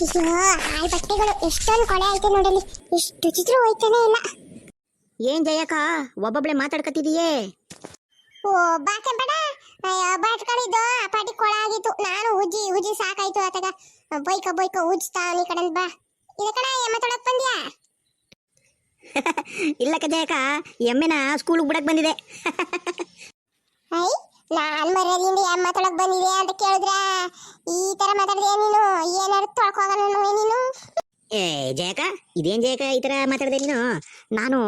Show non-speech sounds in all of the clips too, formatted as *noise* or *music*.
ಅಯ್ಯೋ ಆ ಬಟ್ಟೆಗಳು ಎಷ್ಟೊಂದು ಕೊಳೆ ಐತೆ ನೋಡಲಿ ಇಷ್ಟು ಚಿತ್ರ ಹೋಯ್ತಾನೆ ಇಲ್ಲ ಏನ್ ಜಯಕ್ಕ ಒಬ್ಬೊಬ್ಳೆ ಮಾತಾಡ್ಕತಿದೀಯೇ ಓ ಬಾಕೆ ಬೇಡ. ಬಾಟ್ಕೊಂಡಿದ್ದು ಆ ಪಾಟಿ ಕೊಳ ಆಗಿತ್ತು. ನಾನು ಉಜ್ಜಿ ಉಜ್ಜಿ ಸಾಕಾಯ್ತು ಆತಗ. ಬೈಕ ಬೈಕ ಉಜ್ತಾ ಈ ಕಡೆ ಬಾ. ಇದ ಕಡೆ ಎಮ್ಮ ಬಂದಿಯಾ? *laughs* ಇಲ್ಲಕ್ಕ ಜಯಕ್ಕ ಎಮ್ಮೆನ ಸ್ಕೂಲ್ಗೆ ಬಿಡಕ್ ಬಂದಿದೆ. *laughs* ಐ ನಾನ್ ಮರ್ಯಾದಿಂದ ಯಾ ತೊಳಕ್ ಬಂದಿದೆ ಅಂತ ಕೇಳಿದ್ರ ಈ ತರ ಮಾತಾಡಿದೆ ನೀನು? ಏನಾರು ತೊಳ್ಕೋಗಲ್ಲ ನೀನು? ಏ ಜಯಕ ಇದೇನ್ ಜಯಕ ಈ ತರ ಮಾತಾಡಿದೆ ನೀನು? ನಾನು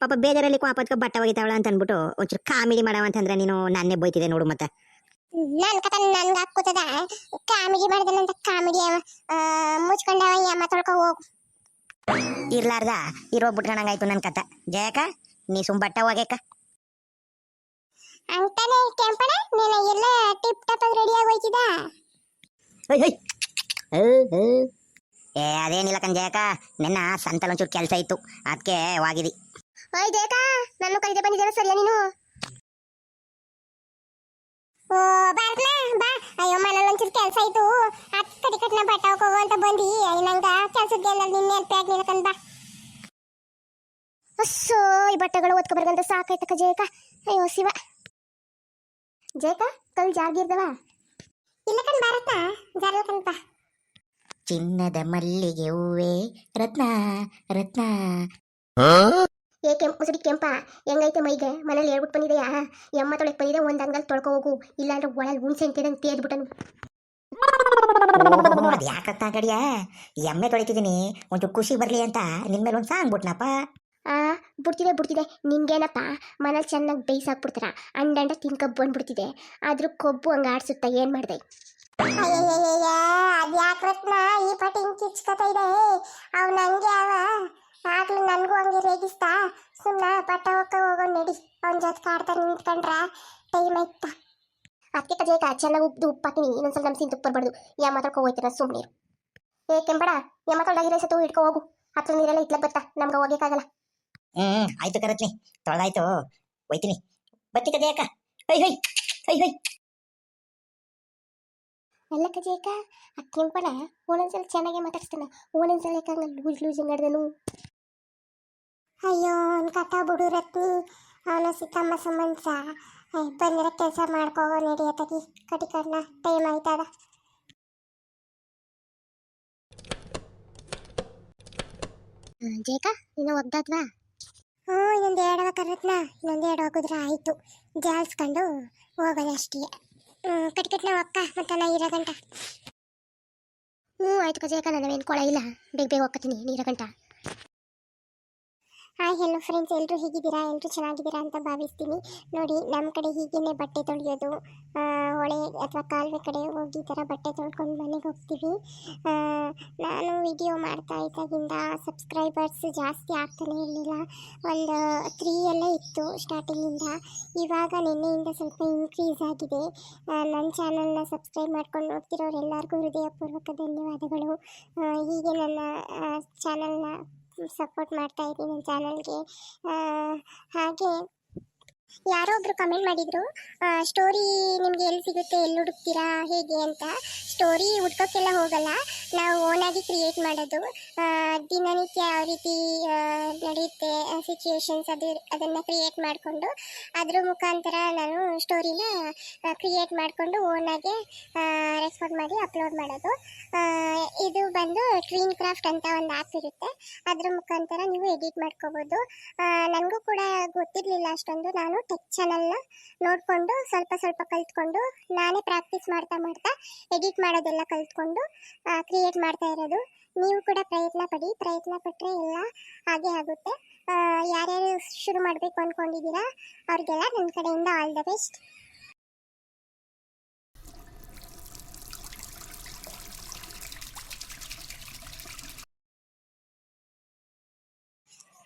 ಪಾಪ ಬೇಜಾರಲ್ಲಿ ಕೋಪತ್ಕ ಬಟ್ಟ ಒಗಿತಾವಳ ಅಂತ ಅನ್ಬಿಟ್ಟು ಒಂಚೂರು ಕಾಮಿಡಿ ಮಾಡವ ಅಂತಂದ್ರೆ ನೀನು ನನ್ನೇ ಬೈತಿದೆ ನೋಡು ಮತ್ತೆ. ನನ್ ಕಥ ನನ್ಗ ಕೂತದ ಕಾಮಿಡಿ ಮಾಡ್ದನಂತ ಕಾಮಿಡಿ ಮುಚ್ಕೊಂಡವ ಎಮ್ಮ ತೊಳ್ಕೊ ಹೋಗು. ಇರ್ಲಾರ್ದ ಇರೋ ನಂಗಾಯ್ತು ನನ್ ಕಥ ಜಯಕ ನೀ ಸುಮ್ ಬಟ್ಟ ಒಗ್ಯಾಕ ಅಂತಾನೆ ಕೆಂಪಣ ಏ ಅದೇನಿಲ್ಲ ಕಂಜಯಕ ನಿನ್ನ ಸಂತಲ್ ಒಂಚೂರು ಕೆಲಸ ಇತ್ತು. ಅದಕ್ಕೆ ಹೋಗಿದಿ. ಓಯ್ ಜಯಕ ನನ್ನ ಕರೀದೆ ಬಂದಿದ್ದೀರ ಸರಿಯಾ ನೀನು? ಓ ಬಾರ್ನ ಬಾ. ಅಯ್ಯೋ ಮನೇಲಿ ಒಂಚೂರು ಕೆಲಸ ಆಯ್ತು ಹತ್ತು ಕಡಿ ಕಟ್ನ ಬಟ್ಟ ಹೋಗೋ ಅಂತ ಬಂದಿ. ನಂಗ ಕೆಲ್ಸಕ್ಕೆ ಎಲ್ಲ ನಿನ್ನೆ ಪ್ಯಾಕ್ ನಿಲ್ಕಂಡ್ ಬಾ. ಅಸ್ಸೋ ಈ ಬಟ್ಟೆಗಳು ಒತ್ಕೊ ಬರ್ಗಂತ ಸಾಕಾಯ್ತಕ್ಕ ಜಯಕ ಅಯ್ಯೋ ಶಿವ. ಜಯಕ ಕಲ್ ಜಾಗಿರ್ದವ ಇಲ್ಲ ಕಣ್ ಭಾರತ ಜಾರ್ಲಕಂತ ಚಿನ್ನದ ಮಲ್ಲಿಗೆ ಹೂವೆ ರತ್ನ ರತ್ನ. ಏ ಕೆಂಪು ಮುಸುಡಿ ಕೆಂಪ ಹೆಂಗೈತೆ ಮೈಗೆ? ಮನೇಲಿ ಹೇಳ್ಬಿಟ್ಟು ಬಂದಿದೆಯಾ? ಎಮ್ಮ ತೊಳಕ್ ಬಂದಿದೆ ಒಂದ್ ಅಂಗಲ್ ತೊಳ್ಕೊ ಹೋಗು. ಇಲ್ಲಾಂದ್ರೆ ಒಳಗೆ ಹುಣ್ಸೆ ಅಂತಿದಂಗೆ ತೇದ್ಬಿಟ್ಟನು ಅದು ಯಾಕತ್ತ ಗಡಿಯ ಎಮ್ಮೆ ತೊಳಿತಿದ್ದೀನಿ. ಒಂಚೂರು ಖುಷಿ ಬರ್ಲಿ ಅಂತ ನಿನ್ ಮೇಲೆ ಒಂದ್ ಸಾಂಗ್ ಬಿಟ್ನಪ್ಪ. ಆ ಬಿಡ್ತಿದೆ ಬಿಡ್ತಿದೆ. ನಿನ್ಗೇನಪ್ಪ ಮನೇಲಿ ಚೆನ್ನಾಗಿ ಬೇಯಿಸಾಕ್ಬಿಡ್ತಾರ? ಅಂಡಂಡ ತಿನ್ಕ ಬಂದ್ಬಿಡ್ತಿದೆ ಆದ್ರೂ ಕೊಬ್ಬು ಹಂಗೆ ಆಡ್ಸುತ್ತ ಏನ್ ಮಾಡ್ದೆ? ಅದ್ಯಾಕ್ರತ್ನ ಈ ಪಟಿಂಗ್ ಹಿಂಗ್ ಕಿಚ್ಕತ ಇದೆ. ಅವ್ ನಂಗೆ ಅವ ಆಗ್ಲೂ ನನ್ಗೂ ಹಂಗೆ ರೇಗಿಸ್ತಾ. ಸುಮ್ಮನೆ ಪಟ್ಟ ಹೊಕ್ಕ ಹೋಗೋ ನಡಿ. ಅವ್ನ ಜೊತೆ ಕಾಡ್ತಾ ನಿಂತ್ಕೊಂಡ್ರ ಟೈಮ್ ಆಯ್ತಾ. ಅದಕ್ಕೆ ಕಜೇಕ ಚೆನ್ನಾಗಿ ಉಪ್ಪು ಉಪ್ಪು ಹಾಕಿನಿ ಇನ್ನೊಂದ್ಸಲ ನಮ್ ಸಿಂತ ಉಪ್ಪು ಬರ್ಬಾರ್ದು. ಯಾ ಮಾತಾಡ್ಕೊ ಹೋಯ್ತಾರ ಸುಮ್ನೆ ಏ ಕೆಂಬಡ ಯಾ ಮಾತಾಡ್ದಾಗಿರೋ ಸತ್ತು ಇಟ್ಕೊ ಹೋಗು ಹತ್ರ ನೀರೆಲ್ಲ ಇಟ್ಲ ಬರ್ತಾ ನಮ್ಗೆ ಹೋಗಕ್ಕಾಗಲ್ಲ ಹ್ಮ್ ಆಯ್ತು ಕರತ್ನಿ ತೊಳೆದಾಯ್ತು. ಒಯ್ತೀನಿ. ಬತ್ತಿ ಕದೆ ಯಾಕ ಹೈ ಹೈ ಹೈ ಹೈ. ಎಲ್ಲ ಕಜೇಕ ಆ ಕೆಂಪಣ ಒಂದೊಂದ್ಸಲ ಚೆನ್ನಾಗಿ ಮಾತಾಡ್ತಾನೆ ಒಂದೊಂದ್ಸಲ ಯಾಕಂಗ ಲೂಜ್ ಲೂಜ್ ಹಿಂಗಾಡ್ದನು? ಅಯ್ಯೋ ಅವ್ನ ಕಥ ಬಿಡು ರತ್ನಿ. ಅವನ ಸಿಕ್ಕಮ್ಮ ಸಂಬಂಧ. ಬಂದಿರ ಕೆಲಸ ಮಾಡ್ಕೋ ಕಟಿ ಕಣ್ಣ ಟೈಮ್ ಆಯ್ತದ ಜೇಕ ನೀನು ಒಗ್ದಾದ್ವಾ ಹ್ಞೂ, ಇನ್ನೊಂದು ಎರಡು ಕರತ್ನ ಇನ್ನೊಂದು ಎರಡು ಹಾಕಿದ್ರೆ ಆಯಿತು. ಜಾಲ್ಸ್ಕೊಂಡು ಹೋಗೋದಷ್ಟೇ. ನಾವು ಅಕ್ಕ ಮತ್ತೆ ನಾ ಇರೋ ಗಂಟ ಹ್ಞೂ, ಆಯ್ತು ಕಜೇಕ ಏನು ಕೊಳ ಇಲ್ಲ. ಬೇಗ ಬೇಗ ಹೋಗ್ತೀನಿ ನೀರ ಗಂಟ ಹಾಯ್ ಹೆಲೋ ಫ್ರೆಂಡ್ಸ್ ಎಲ್ಲರೂ ಹೇಗಿದ್ದೀರಾ? ಎಲ್ಲರೂ ಚೆನ್ನಾಗಿದ್ದೀರಾ ಅಂತ ಭಾವಿಸ್ತೀನಿ. ನೋಡಿ ನಮ್ಮ ಕಡೆ ಹೀಗೇನೆ ಬಟ್ಟೆ ತೊಳೆಯೋದು. ಹೊಳೆ ಅಥವಾ ಕಾಲುವೆ ಕಡೆ ಹೋಗಿ ಈ ಥರ ಬಟ್ಟೆ ತೊಳ್ಕೊಂಡು ಮನೆಗೆ ಹೋಗ್ತೀವಿ. ನಾನು ವಿಡಿಯೋ ಮಾಡ್ತಾ ಇದ್ದಾಗಿಂದ ಸಬ್ಸ್ಕ್ರೈಬರ್ಸ್ ಜಾಸ್ತಿ ಆಗ್ತಾನೆ ಇರಲಿಲ್ಲ. ಒಂದು ತ್ರೀ ಎಲ್ಲ ಇತ್ತು ಸ್ಟಾರ್ಟಿಂಗಿಂದ ಇವಾಗ ನಿನ್ನೆಯಿಂದ ಸ್ವಲ್ಪ ಇನ್ಕ್ರೀಸ್ ಆಗಿದೆ. ನನ್ನ ಚಾನಲ್ನ ಸಬ್ಸ್ಕ್ರೈಬ್ ಮಾಡ್ಕೊಂಡು ನೋಡ್ತಿರೋರು ಎಲ್ಲರಿಗೂ ಹೃದಯಪೂರ್ವಕ ಧನ್ಯವಾದಗಳು. ಹೀಗೆ ನನ್ನ ಚಾನಲ್ನ ಸಪೋರ್ಟ್ ಮಾಡ್ತಾ ಇದ್ದೀನಿ ನನ್ನ ಚಾನಲ್ಗೆ ಹಾಗೆ ಯಾರೋ ಒಬ್ರು ಕಮೆಂಟ್ ಮಾಡಿದ್ರು ಸ್ಟೋರಿ ನಿಮಗೆ ಎಲ್ಲಿ ಸಿಗುತ್ತೆ, ಎಲ್ಲಿ ಹುಡುಕ್ತೀರಾ, ಹೇಗೆ ಅಂತ. ಸ್ಟೋರಿ ಹುಡ್ಕೋಕ್ಕೆಲ್ಲ ಹೋಗಲ್ಲ. ನಾವು ಓನಾಗಿ ಕ್ರಿಯೇಟ್ ಮಾಡೋದು. ದಿನನಿತ್ಯ ಯಾವ ರೀತಿ ನಡೆಯುತ್ತೆ ಸಿಚುಯೇಷನ್ಸ್ ಅದು, ಅದನ್ನು ಕ್ರಿಯೇಟ್ ಮಾಡಿಕೊಂಡು, ಅದ್ರ ಮುಖಾಂತರ ನಾನು ಸ್ಟೋರಿನ ಕ್ರಿಯೇಟ್ ಮಾಡಿಕೊಂಡು ಓನಾಗೆ ರೆಕಾರ್ಡ್ ಮಾಡಿ ಅಪ್ಲೋಡ್ ಮಾಡೋದು. ಇದು ಬಂದು ಟ್ರೀನ್ ಕ್ರಾಫ್ಟ್ ಅಂತ ಒಂದು ಆ್ಯಪ್ ಇರುತ್ತೆ. ಅದ್ರ ಮುಖಾಂತರ ನೀವು ಎಡಿಟ್ ಮಾಡ್ಕೋಬೋದು. ನನಗೂ ಕೂಡ ಗೊತ್ತಿರಲಿಲ್ಲ ಅಷ್ಟೊಂದು. ನಾನು ಟೆಕ್ ಚಾನಲ್ನ ನೋಡಿಕೊಂಡು ಸ್ವಲ್ಪ ಸ್ವಲ್ಪ ಕಲಿತ್ಕೊಂಡು ನಾನೇ ಪ್ರಾಕ್ಟೀಸ್ ಮಾಡ್ತಾ ಮಾಡ್ತಾ ಎಡಿಟ್ ಮಾಡೋದೆಲ್ಲ ಕಲಿತ್ಕೊಂಡು ಕ್ರಿಯೇಟ್ ಮಾಡ್ತಾ ಇರೋದು. ನೀವು ಕೂಡ ಪ್ರಯತ್ನ ಪಡಿ, ಪ್ರಯತ್ನ ಪಟ್ಟರೆ ಎಲ್ಲ ಹಾಗೆ ಆಗುತ್ತೆ. ಯಾರ್ಯಾರು ಶುರು ಮಾಡಬೇಕು ಅಂದ್ಕೊಂಡಿದ್ದೀರಾ ಅವ್ರಿಗೆಲ್ಲ ನನ್ನ ಕಡೆಯಿಂದ ಆಲ್ ದ ಬೆಸ್ಟ್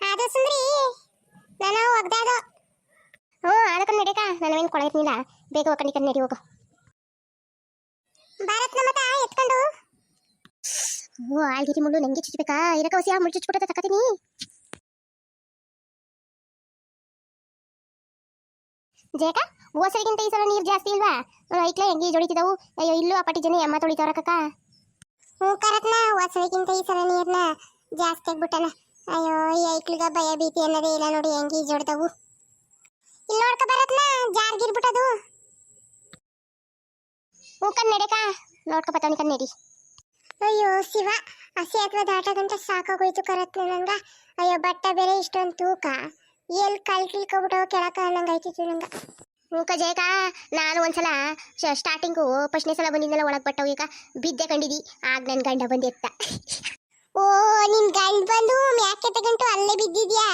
ಅದು ಸುಂದ್ರಿ ನಾನು ನಡೀಕ ನಾನೇನು ಕೊಳ ಇರ್ನಿಲ್ಲ ಬೇಗ ಒಕ್ಕಂಡಿಕ ನಡಿ, ಹೋಗು. ಭಾರತ್ ನಮ್ಮತ ಎತ್ಕೊಂಡು. ಓ, ಆಳ್ಗಿರಿ ಮುಳ್ಳು, ನಂಗೆ ಚುಚ್ಚಬೇಕಾ ಇರಕ ಹೊಸಿ ಮುಳ್ಳು ಚುಚ್ಬಿಟ್ಟೆ ತಕತೀನಿ ಜೇಕ ಓಸರಿಗಿಂತ ಈ ಸಲ ನೀರು ಜಾಸ್ತಿ ಇಲ್ವಾ? ಐಕ್ಲೆ ಹೆಂಗೆ ಜೊಳಿತಿದವು ಅಯ್ಯೋ, ಇಲ್ಲೂ ಆ ಪಟ್ಟಿ ಜನ ಎಮ್ಮ ತೊಳಿತವ್ರ ಕಕ್ಕ ಹ್ಞೂ, ಕರತ್ನ, ಓಸರಿಗಿಂತ ಈ ಸಲ ನೀರನ್ನ ಜಾಸ್ತಿ ಆಗ್ಬಿಟ್ಟನ. ಅಯ್ಯೋ, ಈ ಐಕ್ಲಿಗ ಭಯ ಭೀತಿ ಅನ್ನೋದೇ ಇಲ್ಲ ನೋಡಿ, ಹೆಂಗೆ ಈಜೊಡ್ದವು ಇಲ್ಲಿ ನೋಡ್ಕ ಬರತ್ನ? ಜಾರ್ಗಿರ್ಬಿಟ್ಟದು ಹೂಕನ್ ನಡೆಕ ನೋಡ್ಕ ಬತ್ತಾನಿ ಕನ್ನಡಿ ಅಯ್ಯೋ, ಶಿವ. ಹಸಿ ಅಥವಾ ದಾಟ ಗಂಟ ಸಾಕಾಗೋಯ್ತು ಕರತ್ನ ನಂಗ. ಅಯ್ಯೋ, ಬಟ್ಟ ಬೇರೆ ಇಷ್ಟೊಂದು ತೂಕ. ಎಲ್ಲಿ ಕಲ್ ಕಿಲ್ಕೊಬಿಟ್ಟು ಕೆಳಕ ಅನ್ನಂಗಾಯ್ತಿತ್ತು ನಂಗ. ಹೂಕ ಜಯಕ ನಾನು ಒಂದ್ಸಲ ಸ್ಟಾರ್ಟಿಂಗು ಫಸ್ಟ್ನೇ ಸಲ ಬಂದಿದ್ದೆಲ್ಲ ಒಳಗೆ ಬಟ್ಟವು ಈಗ ಬಿದ್ದೆ ಕಂಡಿದಿ. ಆಗ ನನ್ನ ಗಂಡ ಬಂದಿತ್ತ ಓ, ನಿನ್ ಗಂಡ ಬಂದು ಮ್ಯಾಕೆ ತಗಂಟು ಅಲ್ಲೇ ಬಿದ್ದಿದ್ಯಾ?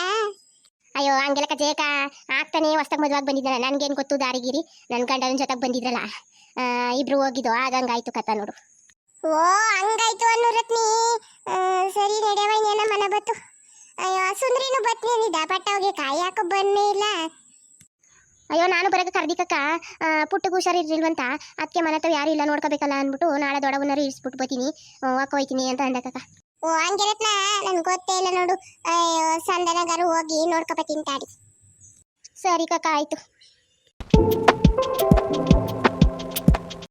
ಅಯ್ಯೋ ಹಂಗೆಲ್ಲ ಜಯಕ ಆಗ್ತಾನೆ ಹೊಸ್ದಾಗ ಮದುವಾಗಿ ಬಂದಿದ್ದಲ್ಲ ನನ್ಗೇನು ಗೊತ್ತು ದಾರಿಗಿರಿ? ನನ್ನ ಗಂಡನ ಜೊತೆಗೆ ಬಂದಿದ್ರಲ್ಲ. ಇಬ್ರು ಹೋಗಿದ್ದು ಆಗ ಹಂಗಾಯ್ತು ಕಥ ನೋಡು. ಓ ಹಂಗಾಯ್ತು ಅನ್ನು ರತ್ನಿ. ಸರಿ ನಡೆಯವ ಇನ್ನೇನ ಮನ ಬತ್ತು. ಅಯ್ಯೋ ಸುಂದ್ರಿನು ಬತ್ನಿ ಅಂದಿದ್ದ ಬಟ್ಟ ಹೋಗಿ ಕಾಯಿ ಹಾಕೋ ಬನ್ನೇ ಇಲ್ಲ? ಅಯ್ಯೋ ನಾನು ಬರಕ ಕರ್ದಿಕಕ್ಕ ಪುಟ್ಟಗೆ ಹುಷಾರಿರ್ಲಿಲ್ವಂತ. ಅದಕ್ಕೆ ಮನೆ ಹತ್ರ ಯಾರು ಇಲ್ಲ ನೋಡ್ಕೋಬೇಕಲ್ಲ ಅಂದ್ಬಿಟ್ಟು ನಾಳೆ ದೊಡವನಾರು ಇರಿಸ್ಬಿಟ್ಟು ಬತ್ತೀನಿ ಹಾಕೋ ಹೋಯ್ತೀನಿ ಅಂತ ಅಂದಕ್ಕ ಓ ಹಂಗಿರತ್ನ? ನನ್ಗೆ ಗೊತ್ತೇ ಇಲ್ಲ ನೋಡು. ಸಂದನಗಾರು ಹೋಗಿ ನೋಡ್ಕೊಬತ್ತೀನಿ ಸರಿ ಕಕ್ಕ ಆಯ್ತು.